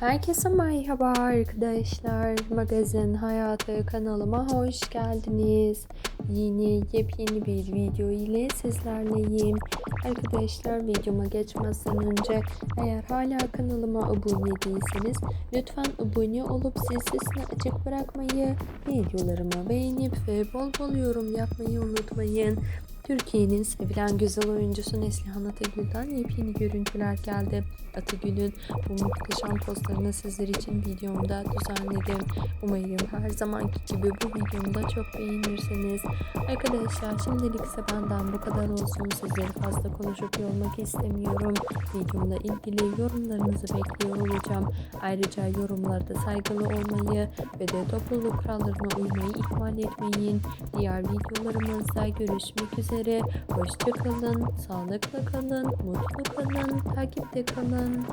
Herkese merhaba arkadaşlar. Magazin Hayatı kanalıma hoş geldiniz. Yeni yepyeni bir video ile sizlerleyim. Arkadaşlar videoma geçmezden önce eğer hala kanalıma abone değilseniz lütfen abone olup zil sesini açık bırakmayı, videolarımı beğenip ve bol bol yorum yapmayı unutmayın. Türkiye'nin sevilen güzel oyuncusu Neslihan Atagül'den yepyeni görüntüler geldi. Atagül'ün bu muhteşem postlarını sizler için videomda düzenledim. Umarım her zamanki gibi bu videomda çok beğenirsiniz. Arkadaşlar şimdilik ise benden bu kadar olsun. Sizleri fazla konuşup yormak istemiyorum. Videomla ilgili yorumlarınızı bekliyor olacağım. Ayrıca yorumlarda saygılı olmayı ve de topluluk kurallarına uymayı ihmal etmeyin. Diğer videolarımızda görüşmek üzere. Hoşçakalın, sağlıkla kalın, mutlu kalın, takipte kalın.